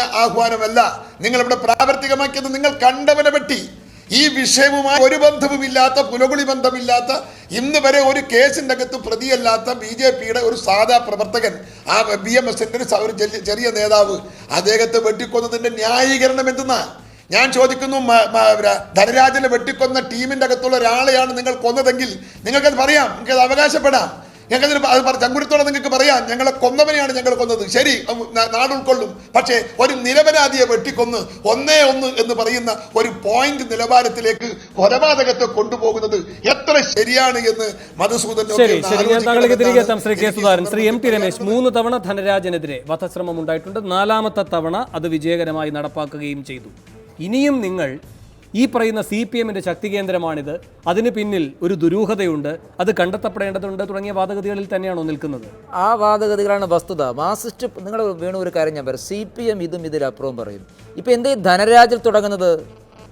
ആഹ്വാനമല്ല. നിങ്ങൾ ഇവിടെ പ്രാവർത്തികമാക്കിയത് നിങ്ങൾ കണ്ടവനെ പറ്റി. ഈ വിഷയവുമായി ഒരു ബന്ധവുമില്ലാത്ത പുലകുളി ബന്ധമില്ലാത്ത ഇന്ന് വരെ ഒരു കേസിന്റെ അകത്ത് പ്രതിയല്ലാത്ത ബി ജെ പിയുടെ ഒരു സാധാ പ്രവർത്തകൻ ആ ബി എം എസ് ഒരു ചെറിയ- നേതാവ് അദ്ദേഹത്തെ വെട്ടിക്കൊന്നതിന്റെ ന്യായീകരണം എന്തെന്നാ? ഞാൻ ചോദിക്കുന്നു ധനരാജനെ വെട്ടിക്കൊന്ന ടീമിന്റെ അകത്തുള്ള ഒരാളെയാണ് നിങ്ങൾ കൊന്നതെങ്കിൽ നിങ്ങൾക്കത് പറയാം നിങ്ങൾക്കത് അവകാശപ്പെടാം. ഞങ്ങൾക്ക് അത് ചങ്കുരത്തോടെ നിങ്ങൾക്ക് പറയാം. ഞങ്ങളെ കൊന്നവനെയാണ് ഞങ്ങൾ കൊന്നത്. ശരി നാട് ഉൾക്കൊള്ളും പക്ഷേ ഒരു നിരപരാധിയെ വെട്ടിക്കൊന്ന് ഒന്നേ ഒന്ന് എന്ന് പറയുന്ന ഒരു പോയിന്റ് നിലവാരത്തിലേക്ക് കൊലപാതകത്തെ കൊണ്ടുപോകുന്നത് എത്ര ശരിയാണ് എന്ന് മധുസൂദൻ ശരി ശരി ഞാൻ താങ്കളിലേക്ക് തിരികെ എത്താം. Shri K Sudhakaran. Shri M T Ramesh മൂന്ന് തവണ ധനരാജനെതിരെ വധശ്രമം ഉണ്ടായിട്ടുണ്ട് നാലാമത്തെ തവണ അത് വിജയകരമായി നടപ്പാക്കുകയും ചെയ്തു. ഇനിയും നിങ്ങൾ ഈ പറയുന്ന സി പി എമ്മിന്റെ ശക്തി കേന്ദ്രമാണിത്. അതിന് പിന്നിൽ ഒരു ദുരൂഹതയുണ്ട്. അത് കണ്ടെത്തപ്പെടേണ്ടതുണ്ട് തുടങ്ങിയ വാദഗതികളിൽ തന്നെയാണോ നിൽക്കുന്നത്? ആ വാദഗതികളാണ് വസ്തുത. മാസിസ്റ്റ് നിങ്ങൾ വീണു ഒരു കാര്യം ഞാൻ പറയാം. സി പി എം ഇതും ഇതിലപ്പുറവും പറയും. ഇപ്പം എന്തേ ധനരാജിൽ തുടങ്ങുന്നത്?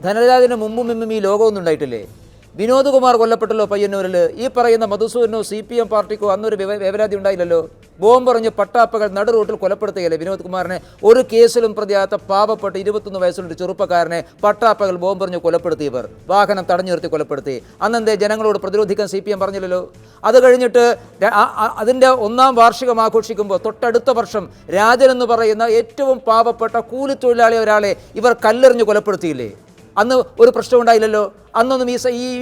ധനരാജിന് മുമ്പും മുമ്പും ഈ ലോകമൊന്നും ഉണ്ടായിട്ടില്ലേ? വിനോദ് കുമാർ കൊല്ലപ്പെട്ടല്ലോ പയ്യന്നൂരിൽ ഈ പറയുന്ന മധുസൂരനോ സി പി എം പാർട്ടിക്കോ അന്നൊരു വിവ- വേവലാതി ഉണ്ടായില്ലല്ലോ? ബോംബെറിഞ്ഞ് പട്ടാപ്പകൾ നടു റൂട്ടിൽ കൊലപ്പെടുത്തുകയല്ലേ വിനോദ് കുമാറിനെ? ഒരു കേസിലും പ്രതിയാത്ത പാവപ്പെട്ട ഇരുപത്തൊന്ന് വയസ്സുള്ള ചെറുപ്പക്കാരനെ പട്ടാപ്പകൾ ബോംബെറിഞ്ഞ് കൊലപ്പെടുത്തിയവർ വാഹനം തടഞ്ഞു നിർത്തി കൊലപ്പെടുത്തി. അന്നെന്തേ ജനങ്ങളോട് പ്രതിരോധിക്കാൻ സി പി എം പറഞ്ഞില്ലല്ലോ? അത് കഴിഞ്ഞിട്ട് അതിന്റെ ഒന്നാം വാർഷികം ആഘോഷിക്കുമ്പോൾ തൊട്ടടുത്ത വർഷം രാജൻ എന്ന് പറയുന്ന ഏറ്റവും പാവപ്പെട്ട കൂലിത്തൊഴിലാളി ഒരാളെ ഇവർ കല്ലെറിഞ്ഞ് കൊലപ്പെടുത്തിയില്ലേ? അന്ന് ഒരു പ്രശ്നം ഉണ്ടായില്ലല്ലോ? അന്നൊന്നും ഈ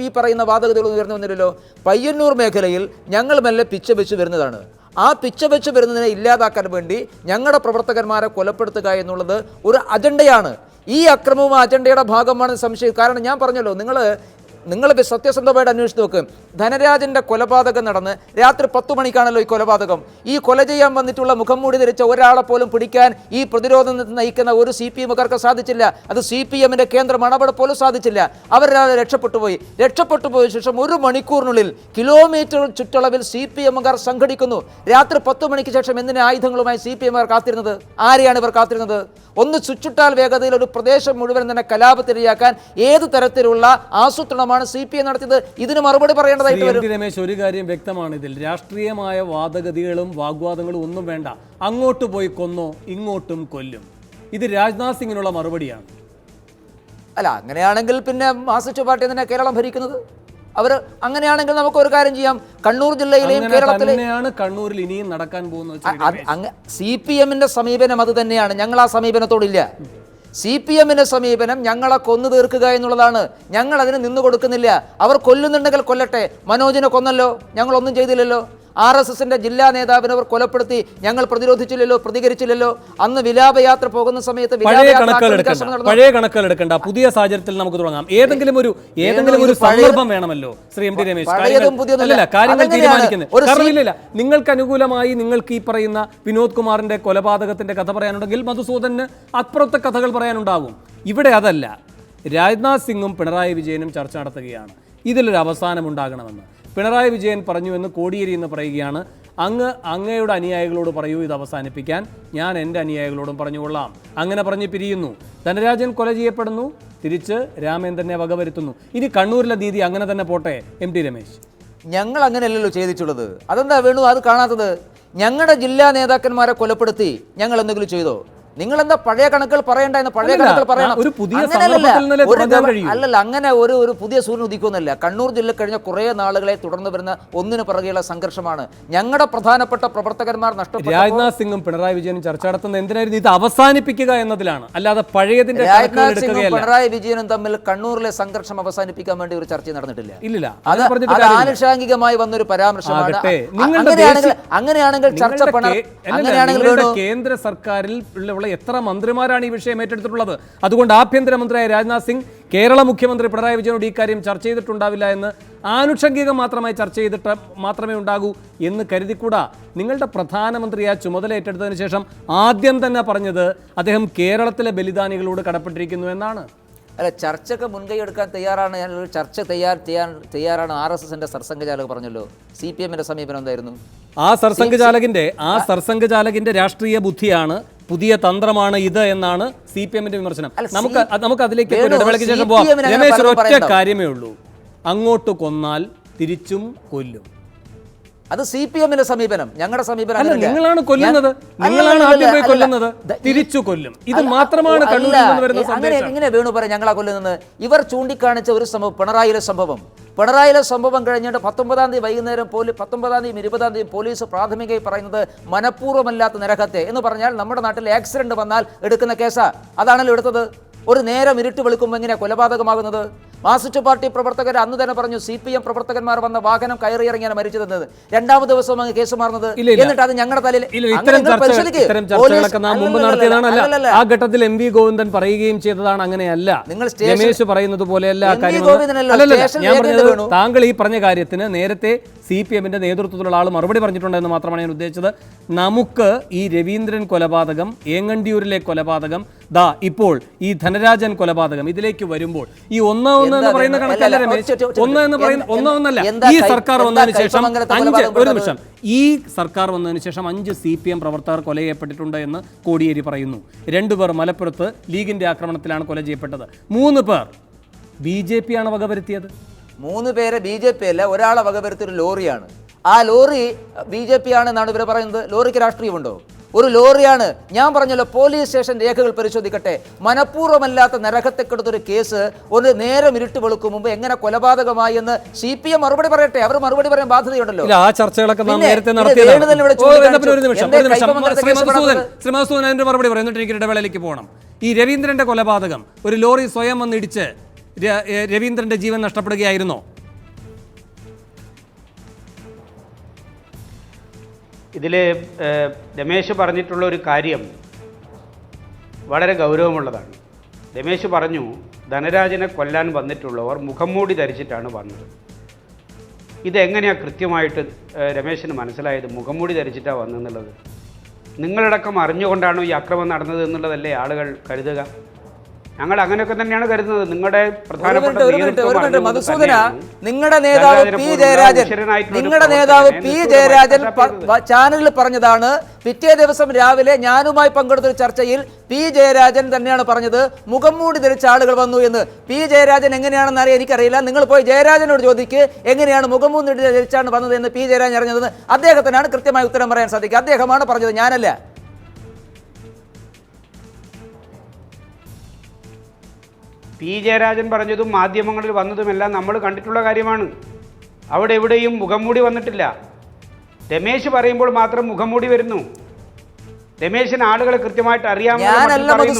ഈ പറയുന്ന വാതകതകളൊന്നും ഉയർന്നു വന്നില്ലല്ലോ? പയ്യന്നൂർ മേഖലയിൽ ഞങ്ങൾ മെല്ലെ പിച്ച വെച്ച് വരുന്നതാണ്. ആ പിച്ച വെച്ച് വരുന്നതിനെ ഇല്ലാതാക്കാൻ വേണ്ടി ഞങ്ങളുടെ പ്രവർത്തകന്മാരെ കൊലപ്പെടുത്തുക എന്നുള്ളത് ഒരു അജണ്ടയാണ്. ഈ അക്രമവും അജണ്ടയുടെ ഭാഗമാണ് സംശയം കാരണം ഞാൻ പറഞ്ഞല്ലോ നിങ്ങൾ നിങ്ങൾ സത്യസന്ധമായിട്ട് അന്വേഷിച്ച് നോക്ക്. ധനരാജന്റെ കൊലപാതകം നടന്ന് രാത്രി പത്തു മണിക്കാണല്ലോ ഈ കൊലപാതകം. ഈ കൊല ചെയ്യാൻ വന്നിട്ടുള്ള മുഖം മൂടി ധരിച്ച ഒരാളെ പോലും പിടിക്കാൻ ഈ പ്രതിരോധം നയിക്കുന്ന ഒരു സി പി എമ്മുകാർക്ക് സാധിച്ചില്ല. അത് സി പി എമ്മിന്റെ കേന്ദ്രമാണ്. അവിടെ പോലും സാധിച്ചില്ല. അവരൊരാളെ രക്ഷപ്പെട്ടു പോയി. രക്ഷപ്പെട്ടു പോയ ശേഷം ഒരു മണിക്കൂറിനുള്ളിൽ കിലോമീറ്റർ ചുറ്റളവിൽ സി പി എമ്മുകാർ സംഘടിക്കുന്നു. രാത്രി പത്തു മണിക്ക് ശേഷം എന്തിനാ ആയുധങ്ങളുമായി സി പി എമ്മുകാർ കാത്തിരുന്നത്? ആരെയാണ് ഇവർ കാത്തിരുന്നത്? ഒന്ന് ചുറ്റുട്ടാൽ വേഗതയിൽ ഒരു പ്രദേശം മുഴുവൻ തന്നെ കലാപത്തിരയാക്കാൻ ഏത് തരത്തിലുള്ള ആസൂത്രണമാണ് സി പി എം നടത്തിയത്. ഇതിന് മറുപടി പറയേണ്ടതായിട്ട് വരും. രമേശ് ഒരു കാര്യം വ്യക്തമാണ് ഇതിൽ. രാഷ്ട്രീയമായ വാദഗതികളും വാഗ്വാദങ്ങളും ഒന്നും വേണ്ട. അങ്ങോട്ട് പോയി കൊന്നോ ഇങ്ങോട്ടും കൊല്ലും. ഇത് രാജ്നാഥ് സിംഗിനുള്ള മറുപടിയാണ്. അല്ല അങ്ങനെയാണെങ്കിൽ പിന്നെ മാസിസ്റ്റ് പാർട്ടി തന്നെ കേരളം ഭരിക്കുന്നത്? അവർ അങ്ങനെയാണെങ്കിൽ നമുക്ക് ഒരു കാര്യം ചെയ്യാം. കണ്ണൂർ ജില്ലയിലെയും കേരളത്തിലെയാണ് കണ്ണൂരിൽ ഇനിയും നടക്കാൻ പോകുന്നത്. സി പി എമ്മിന്റെ സമീപനം അത് തന്നെയാണ്. ഞങ്ങൾ ആ സമീപനത്തോടില്ല. സി പി എമ്മിന്റെ സമീപനം ഞങ്ങളെ കൊന്നു തീർക്കുക എന്നുള്ളതാണ്. ഞങ്ങൾ അതിന് നിന്നു കൊടുക്കുന്നില്ല. അവർ കൊല്ലുന്നുണ്ടെങ്കിൽ കൊല്ലട്ടെ. മനോജിനെ കൊന്നല്ലോ. ഞങ്ങളൊന്നും ചെയ്തില്ലല്ലോ. ആർ എസ് എസിന്റെ ജില്ലാ നേതാവിനവർ അവർ കൊലപ്പെടുത്തി. ഞങ്ങൾ പ്രതിരോധിച്ചില്ലല്ലോ പ്രതികരിച്ചില്ലല്ലോ. അന്ന് വിലാപയാത്ര പോകുന്ന സമയത്ത് പഴയ കണക്കുകൾ എടുക്കണ്ട പുതിയ സാഹചര്യത്തിൽ നമുക്ക് തുടങ്ങാം. ഏതെങ്കിലും ഒരു ഏതെങ്കിലും ഒരു സന്ദർഭം വേണമല്ലോ ശ്രീ എം ടി രമേശ്. കാര്യങ്ങൾ- പുതിയതുമല്ല. അല്ലല്ല, കാര്യങ്ങൾ തീരുമാനിക്കുന്നത്. നിങ്ങൾക്ക് അനുകൂലമായി നിങ്ങൾക്ക് ഈ പറയുന്ന വിനോദ് കുമാറിന്റെ കൊലപാതകത്തിന്റെ കഥ പറയാനുണ്ടെങ്കിൽ മധുസൂദന് അപ്പുറത്തെ കഥകൾ പറയാനുണ്ടാവും. ഇവിടെ അതല്ല. രാജ്നാഥ് സിംഗും പിണറായി വിജയനും ചർച്ച നടത്തുകയാണ്. ഇതിലൊരു അവസാനം ഉണ്ടാകണമെന്ന്. പിണറായി വിജയൻ പറഞ്ഞു എന്ന് കോടിയേരി എന്ന് പറയുകയാണ്. അങ്ങ് അങ്ങയുടെ അനുയായികളോട് പറയൂ ഇത് അവസാനിപ്പിക്കാൻ. ഞാൻ എന്റെ അനുയായികളോടും പറഞ്ഞുകൊള്ളാം. അങ്ങനെ പറഞ്ഞ് പിരിയുന്നു. ധനരാജൻ കൊല ചെയ്യപ്പെടുന്നു. തിരിച്ച് രാമേന്ദ്രനെ വകവരുത്തുന്നു ഇനി കണ്ണൂരിലെ ദീതി അങ്ങനെ തന്നെ പോട്ടെ എം ടി രമേശ്. ഞങ്ങൾ അങ്ങനെയല്ലല്ലോ ചെയ്തിട്ടുള്ളത്. അതെന്താ വേണു അത് കാണാത്തത്? ഞങ്ങളുടെ ജില്ലാ നേതാക്കന്മാരെ കൊലപ്പെടുത്തി ഞങ്ങൾ എന്തെങ്കിലും ചെയ്തോ? നിങ്ങൾ എന്താ പഴയ കണക്കുകൾ പറയണ്ട എന്ന് പഴയ കണക്കുകൾ പറയണം. അല്ലല്ല അങ്ങനെ ഒരു ഒരു പുതിയ സൂര്യൻ ഉദിക്കുന്നില്ല കണ്ണൂർ ജില്ല കഴിഞ്ഞ കുറേ നാളുകളെ തുടർന്ന് വരുന്ന ഒന്നിനു പിറകെയുള്ള സംഘർഷമാണ്. ഞങ്ങളുടെ പ്രധാനപ്പെട്ട പ്രവർത്തകന്മാർ നഷ്ടപ്പെട്ടു രാജ്നാഥ് സിംഗും പിണറായി വിജയനും ചർച്ച നടത്തുന്നത് എന്തിനായിരുന്നു? ഇത് അവസാനിപ്പിക്കുക എന്നതിലാണ്. അല്ലാതെ പഴയതിന്റെ രാജ്നാഥ് സിംഗും പിണറായി വിജയനും തമ്മിൽ കണ്ണൂരിലെ സംഘർഷം അവസാനിപ്പിക്കാൻ വേണ്ടി ഒരു ചർച്ച നടന്നിട്ടില്ല. ഇല്ലില്ല. അത് അത്. ആനുഷാംഗികമായി വന്നൊരു പരാമർശമാണ്. അങ്ങനെയാണെങ്കിൽ അങ്ങനെയാണെങ്കിൽ ചർച്ച അങ്ങനെയാണെങ്കിൽ കേന്ദ്ര സർക്കാരിൽ ഉള്ള എത്ര മന്ത്രിമാരാണ് ഈ വിഷയം ഏറ്റെടുത്തിട്ടുള്ളത്? അതുകൊണ്ട് ആഭ്യന്തരമന്ത്രിയായ രാജ്നാഥ് സിംഗ് കേരള മുഖ്യമന്ത്രി പിണറായി വിജയനോട് ഈ കാര്യം ചർച്ച ചെയ്തിട്ടുണ്ടാവില്ല എന്ന് ആനുഷംഗികം മാത്രമായി ചർച്ച ചെയ്തിട്ട് മാത്രമേ ഉണ്ടാകൂ എന്ന് കരുതിക്കൂടാ. നിങ്ങളുടെ പ്രധാനമന്ത്രി ആ ചുമതല ഏറ്റെടുത്തതിന് ശേഷം ആദ്യം തന്നെ പറഞ്ഞത് അദ്ദേഹം കേരളത്തിലെ ബലിദാനികളോട് കടപ്പെട്ടിരിക്കുന്നു എന്നാണ്. അല്ല ചർച്ചയ്ക്ക് മുൻകൈ എടുക്കാൻ തയ്യാറാണ്. ഞാൻ ചർച്ച തയ്യാർ ചെയ്യാൻ തയ്യാറാണ് ആർ എസ് എസിന്റെ സർസംഘചാലക് പറഞ്ഞല്ലോ. സി പി എമ്മിന്റെ സമീപനം എന്തായിരുന്നു? ആ സർസംഘചാലകിന്റെ ആ സർസംഘചാലകിന്റെ രാഷ്ട്രീയ ബുദ്ധിയാണ് പുതിയ തന്ത്രമാണ് ഇത് എന്നാണ് സി പി എമ്മിന്റെ വിമർശനം. നമുക്ക് നമുക്ക് അതിലേക്ക് ഇടവേളയ്ക്ക് ശേഷം പോവാം. രമേശ് ഒറ്റ കാര്യമേ ഉള്ളൂ. അങ്ങോട്ട് കൊന്നാൽ തിരിച്ചും കൊല്ലും. അത് സി പി എമ്മിന്റെ സമീപനം. ഞങ്ങളുടെ സമീപനം. നിങ്ങളാണ് കൊല്ലുന്നത്. നിങ്ങളാണ് ആദ്യം പോയി കൊല്ലുന്നത്. തിരിച്ചു കൊല്ലും. ഇത് മാത്രമാണ് അങ്ങനെ എങ്ങനെ വേണു പറയാം ഞങ്ങളാ കൊല്ലുന്നത്? ഇവർ ചൂണ്ടിക്കാണിച്ച ഒരു സംഭവം പിണറായിലെ സംഭവം. പിണറായിലെ സംഭവം കഴിഞ്ഞിട്ട് പത്തൊമ്പതാം തീയതി വൈകുന്നേരം പോലീസ് പത്തൊമ്പതാം തീയതി ഇരുപതാം തീയതി പോലീസ് പ്രാഥമികമായി പറയുന്നത് മനഃപൂർവമല്ലാത്ത നരഹത്യ എന്ന് പറഞ്ഞാൽ നമ്മുടെ നാട്ടിൽ ആക്സിഡന്റ് വന്നാൽ എടുക്കുന്ന കേസാ. അതാണല്ലോ എടുത്തത്. ഒരു നേരം ഇരുട്ട് വെളുക്കുമ്പോൾ എങ്ങനെയാണ് കൊലപാതകമാകുന്നത്? മാർസിസ്റ്റ് പാർട്ടി പ്രവർത്തകർ അന്ന് തന്നെ പറഞ്ഞു സി പി എം പ്രവർത്തകന്മാർ വന്ന വാഹനം കയറി ഇറങ്ങിയാണ് മരിച്ചതെന്നത്. രണ്ടാമത് ദിവസം അങ്ങ് കേസ് മാറുന്നത്. എന്നിട്ട് അത് ഞങ്ങളുടെ തലയിൽ. ആ ഘട്ടത്തിൽ എം വി ഗോവിന്ദൻ പറയുകയും ചെയ്തതാണ് അങ്ങനെയല്ല. നിങ്ങൾ രമേശ് പറയുന്നത് പോലെയല്ല താങ്കൾ ഈ പറഞ്ഞ കാര്യത്തിന് നേരത്തെ സി പി എമ്മിന്റെ നേതൃത്വത്തിലുള്ള ആൾ മറുപടി പറഞ്ഞിട്ടുണ്ടെന്ന് മാത്രമാണ് ഞാൻ ഉദ്ദേശിച്ചത്. നമുക്ക് ഈ രവീന്ദ്രൻ കൊലപാതകം ഏങ്ങണ്ടിയൂരിലെ കൊലപാതകം ദാ ഇപ്പോൾ ഈ ധനരാജൻ കൊലപാതകം ഇതിലേക്ക് വരുമ്പോൾ ഈ ഒന്നാ ഒന്ന് എന്ന് പറയുന്ന കണക്കല്ല രമേശ്? ഒന്ന് എന്ന് പറയുന്ന എന്താ- ഒന്നല്ല. ഈ സർക്കാർ വന്നതിന് ശേഷം അഞ്ച് ഒരു നിമിഷം. ഈ സർക്കാർ വന്നതിന് ശേഷം അഞ്ച് സി പി എം പ്രവർത്തകർ കൊല ചെയ്യപ്പെട്ടിട്ടുണ്ട് എന്ന് കോടിയേരി പറയുന്നു. രണ്ടുപേർ മലപ്പുറത്ത് ലീഗിന്റെ ആക്രമണത്തിലാണ് കൊല ചെയ്യപ്പെട്ടത്. മൂന്ന് പേർ ബി ജെ പി ആണ് വകവരുത്തിയത്. മൂന്ന് പേരെ ബി ജെ പി അല്ല ഒരാളെ വകവരുത്തിയ ഒരു ലോറിയാണ്. ആ ലോറി ബി ജെ പി ആണെന്നാണ് ഇവർ പറയുന്നത്. ലോറിക്ക് രാഷ്ട്രീയമുണ്ടോ? ഒരു ലോറിയാണ്. ഞാൻ പറഞ്ഞല്ലോ പോലീസ് സ്റ്റേഷൻ രേഖകൾ പരിശോധിക്കട്ടെ. മനഃപൂർവമല്ലാത്ത നരകത്തെക്കെടുത്തൊരു കേസ് ഒരു നേരം ഇരുട്ട് വെളുക്കും മുമ്പ് എങ്ങനെ കൊലപാതകമായി എന്ന് സി പി എം മറുപടി പറയട്ടെ. അവർ മറുപടി പറയാൻ ബാധ്യതയുണ്ടല്ലോ. ആ ചർച്ചകളൊക്കെ മറുപടി പറയും. എന്നിട്ട് എനിക്ക് ഇടവേളയിലേക്ക് പോകണം. ഈ രവീന്ദ്രന്റെ കൊലപാതകം ഒരു ലോറി സ്വയം വന്നിടിച്ച് രവീന്ദ്രന്റെ ജീവൻ നഷ്ടപ്പെടുകയായിരുന്നോ? ഇതിൽ രമേശ് പറഞ്ഞിട്ടുള്ള ഒരു കാര്യം വളരെ ഗൗരവമുള്ളതാണ്. രമേശ് പറഞ്ഞു ധനരാജനെ കൊല്ലാൻ വന്നിട്ടുള്ളവർ മുഖംമൂടി ധരിച്ചിട്ടാണ് വന്നത്. ഇതെങ്ങനെയാണ് കൃത്യമായിട്ട് രമേശിന് മനസ്സിലായത്? മുഖംമൂടി ധരിച്ചിട്ടാണ് വന്നെന്നുള്ളത്. നിങ്ങളടക്കം അറിഞ്ഞുകൊണ്ടാണോ ഈ അക്രമം നടന്നത് എന്നുള്ളതല്ലേ ആളുകൾ കരുതുക? ഞങ്ങൾ അങ്ങനെയൊക്കെ തന്നെയാണ് കരുതുന്നത്. നിങ്ങളുടെ പ്രധാനപ്പെട്ട മധുസൂദന നിങ്ങളുടെ നേതാവ് പി ജയരാജൻ നിങ്ങളുടെ നേതാവ് പി ജയരാജൻ ചാനലിൽ പറഞ്ഞതാണ്. പിറ്റേ ദിവസം രാവിലെ ഞാനുമായി പങ്കെടുത്തൊരു ചർച്ചയിൽ പി ജയരാജൻ തന്നെയാണ് പറഞ്ഞത്. മുഖം മൂടി ധരിച്ച ആളുകൾ വന്നു എന്ന്. പി ജയരാജൻ എങ്ങനെയാണെന്ന് അറിയാൻ എനിക്കറിയില്ല. നിങ്ങൾ പോയി ജയരാജനോട് ചോദിക്ക് എങ്ങനെയാണ് മുഖം മൂടി ധരിച്ചാണ് വന്നത് എന്ന് പി ജയരാജൻ അറിഞ്ഞത് അദ്ദേഹത്തിനാണ് കൃത്യമായി ഉത്തരം പറയാൻ സാധിക്കുക. അദ്ദേഹമാണ് പറഞ്ഞത് ഞാനല്ല. പി ജയരാജൻ പറഞ്ഞതും മാധ്യമങ്ങളിൽ വന്നതുമെല്ലാം നമ്മൾ കണ്ടിട്ടുള്ള കാര്യമാണ്. അവിടെ എവിടെയും മുഖം മൂടി വന്നിട്ടില്ല. രമേശ് പറയുമ്പോൾ മാത്രം മുഖം മൂടി വരുന്നു. രമേശിന് ആളുകളെ കൃത്യമായിട്ട് മറ്റും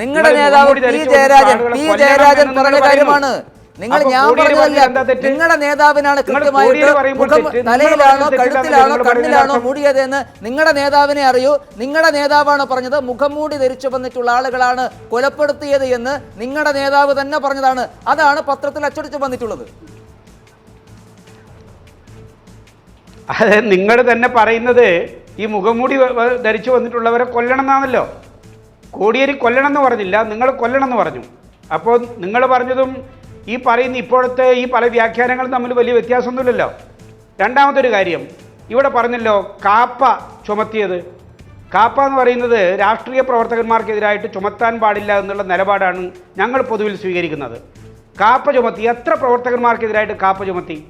നിങ്ങളുടെ നേതാവ് പി ജയരാജൻ പി ജയരാജൻ പറഞ്ഞ കാര്യമാണ്. നിങ്ങൾ ഞാൻ പറഞ്ഞതല്ല? നിങ്ങളുടെ നേതാവിനാണ് കൃത്യമായിട്ട് മുഖം തലയിലാണോ കഴുത്തിലാണോ കണ്ണിലാണോ. മൂടിയതെന്ന് നിങ്ങളുടെ നേതാവിനെ അറിയൂ. നിങ്ങളുടെ നേതാവാണ് പറഞ്ഞത് മുഖം മൂടി ധരിച്ചു വന്നിട്ടുള്ള ആളുകളാണ് കൊലപ്പെടുത്തിയത് എന്ന് നിങ്ങളുടെ നേതാവ് തന്നെ പറഞ്ഞതാണ്. അതാണ് പത്രത്തിൽ അച്ചടിച്ചു വന്നിട്ടുള്ളത്. അതെ നിങ്ങൾ തന്നെ പറയുന്നത് ഈ മുഖംമൂടി ധരിച്ചു വന്നിട്ടുള്ളവരെ കൊല്ലണം എന്നാണല്ലോ. കോടിയേരി കൊല്ലണം എന്ന് പറഞ്ഞില്ല നിങ്ങൾ കൊല്ലണം എന്ന് പറഞ്ഞു. അപ്പോൾ നിങ്ങൾ പറഞ്ഞതും ഈ പറയുന്ന ഇപ്പോഴത്തെ ഈ പല വ്യാഖ്യാനങ്ങൾ തമ്മിൽ വലിയ വ്യത്യാസമൊന്നുമില്ലല്ലോ. രണ്ടാമത്തെ ഒരു കാര്യം ഇവിടെ പറഞ്ഞല്ലോ കാപ്പ ചുമത്തിയത്. കാപ്പ എന്ന് പറയുന്നത് രാഷ്ട്രീയ പ്രവർത്തകന്മാർക്കെതിരായിട്ട് ചുമത്താൻ പാടില്ല എന്നുള്ള നിലപാടാണ് ഞങ്ങൾ പൊതുവിൽ സ്വീകരിക്കുന്നത്. കാപ്പ ചുമത്തി എത്ര പ്രവർത്തകന്മാർക്കെതിരായിട്ട് കാപ്പ ചുമത്തി?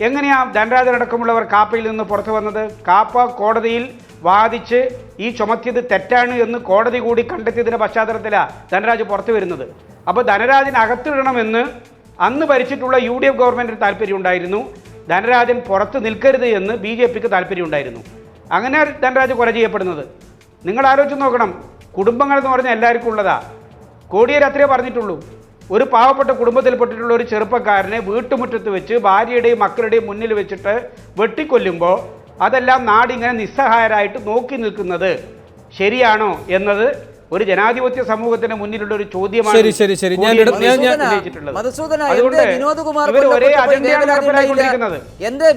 എങ്ങനെയാ ധനരാജനടക്കമുള്ളവർ കാപ്പയിൽ നിന്ന് പുറത്തു വന്നത്? കാപ്പ കോടതിയിൽ വാദിച്ച് ഈ ചുമത്തിയത് തെറ്റാണ് എന്ന് കോടതി കൂടി കണ്ടെത്തിയതിന്റെ പശ്ചാത്തലത്തിലാണ് ധനരാജ് പുറത്തു വരുന്നത്. അപ്പോൾ ധനരാജൻ അകത്തിടണമെന്ന് അന്ന് ഭരിച്ചിട്ടുള്ള യു ഡി എഫ് ഗവൺമെന്റിന് താല്പര്യം ഉണ്ടായിരുന്നു ധനരാജൻ പുറത്ത് നിൽക്കരുത് എന്ന് ബി ജെ പിക്ക് താല്പര്യം ഉണ്ടായിരുന്നു അങ്ങനെ ധനരാജ് കൊല ചെയ്യപ്പെടുന്നത്. നിങ്ങൾ ആലോചിച്ച് നോക്കണം. കുടുംബങ്ങൾ എന്ന് പറഞ്ഞാൽ എല്ലാവർക്കും ഉള്ളതാ. കോടിയേരി അത്രേ പറഞ്ഞിട്ടുള്ളൂ. ഒരു പാവപ്പെട്ട കുടുംബത്തിൽപ്പെട്ടിട്ടുള്ള ഒരു ചെറുപ്പക്കാരനെ വീട്ടുമുറ്റത്ത് വെച്ച് ഭാര്യയുടെയും മക്കളുടെയും മുന്നിൽ വെച്ചിട്ട് വെട്ടിക്കൊല്ലുമ്പോൾ അതെല്ലാം നാടിങ്ങനെ നിസ്സഹായരായിട്ട് നോക്കി നിൽക്കുന്നത് ശരിയാണോ എന്നത് ഒരു ജനാധിപത്യ സമൂഹത്തിന് മുന്നിലുള്ള ഒരു ചോദ്യമാണ് ശരി, ശരി, ശരി. ഞാൻ എന്തേ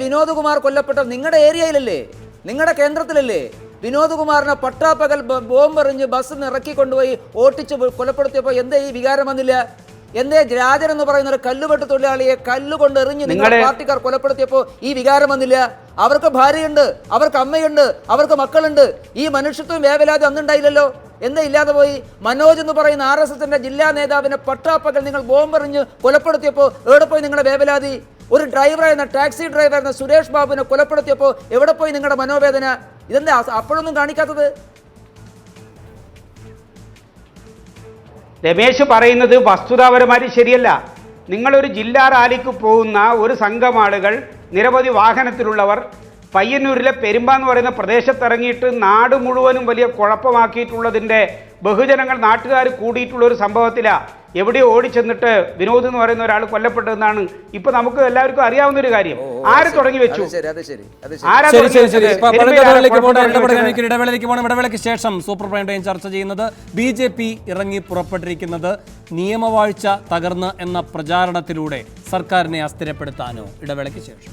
കൊല്ലപ്പെട്ട? നിങ്ങളുടെ ഏരിയയിലല്ലേ? നിങ്ങളുടെ കേന്ദ്രത്തിലല്ലേ? വിനോദ് കുമാറിനെ പട്ടാപ്പകൽ ബോംബ് ബോംബെറിഞ്ഞ് ബസ് ഇറക്കി കൊണ്ടുപോയി ഓട്ടിച്ച് കൊലപ്പെടുത്തിയപ്പോൾ എന്തേ ഈ വികാരം വന്നില്ല? എന്തേ രാജൻ എന്ന് പറയുന്ന ഒരു കല്ലുവെട്ട് തൊഴിലാളിയെ കല്ലുകൊണ്ട് എറിഞ്ഞ് നിങ്ങളുടെ നിങ്ങളെ- പാർട്ടിക്കാർ കൊലപ്പെടുത്തിയപ്പോൾ ഈ വികാരം വന്നില്ല? അവർക്ക് ഭാര്യയുണ്ട് അവർക്ക് അമ്മയുണ്ട് അവർക്ക് മക്കളുണ്ട്. ഈ മനുഷ്യത്വം വേവലാതി അന്നുണ്ടായില്ലല്ലോ? എന്താ ഇല്ലാതെ പോയി? മനോജ് എന്ന് പറയുന്ന ആർ എസ് എസിന്റെ ജില്ലാ നേതാവിനെ പട്ടാപ്പകൽ നിങ്ങൾ ബോംബെറിഞ്ഞ് കൊലപ്പെടുത്തിയപ്പോൾ എവിടെ പോയി നിങ്ങളുടെ വേവലാതി? ഒരു ഡ്രൈവറായിരുന്ന ടാക്സി ഡ്രൈവറായിരുന്ന സുരേഷ് ബാബുവിനെ കൊലപ്പെടുത്തിയപ്പോൾ എവിടെ പോയി നിങ്ങളുടെ മനോവേദന? ഇതെന്താ അപ്പോഴൊന്നും കാണിക്കാത്തത്? രമേശ് പറയുന്നത് വസ്തുതാപരമായി ശരിയല്ല. നിങ്ങളൊരു ജില്ലാ റാലിക്ക് പോകുന്ന ഒരു സംഘം ആളുകൾ നിരവധി വാഹനത്തിലുള്ളവർ പയ്യന്നൂരിലെ പെരുമ്പ എന്ന് പറയുന്ന പ്രദേശത്തിറങ്ങിയിട്ട് നാട് മുഴുവനും വലിയ കുഴപ്പമാക്കിയിട്ടുള്ളതിന്റെ ബഹുജനങ്ങൾ നാട്ടുകാർ കൂടിയിട്ടുള്ള ഒരു സംഭവത്തിലാണ് എവിടെയോ ഓടിച്ചെന്നിട്ട് വിനോദ് എന്ന് പറയുന്ന ഒരാൾ കൊല്ലപ്പെട്ടതെന്നാണ് ഇപ്പൊ നമുക്ക് എല്ലാവർക്കും അറിയാവുന്ന ഒരു കാര്യം ആര് തുടങ്ങി വെച്ചു? ഇടവേളയ്ക്ക് പോകണം. ഇടവേളയ്ക്ക് ശേഷം സൂപ്പർ പ്രൈം ടൈം ചർച്ച ചെയ്യുന്നത് ബി ജെ പി ഇറങ്ങി പുറപ്പെട്ടിരിക്കുന്നത് നിയമവാഴ്ച തകർന്ന് എന്ന പ്രചാരണത്തിലൂടെ സർക്കാരിനെ അസ്ഥിരപ്പെടുത്താനോ? ഇടവേളയ്ക്ക് ശേഷം.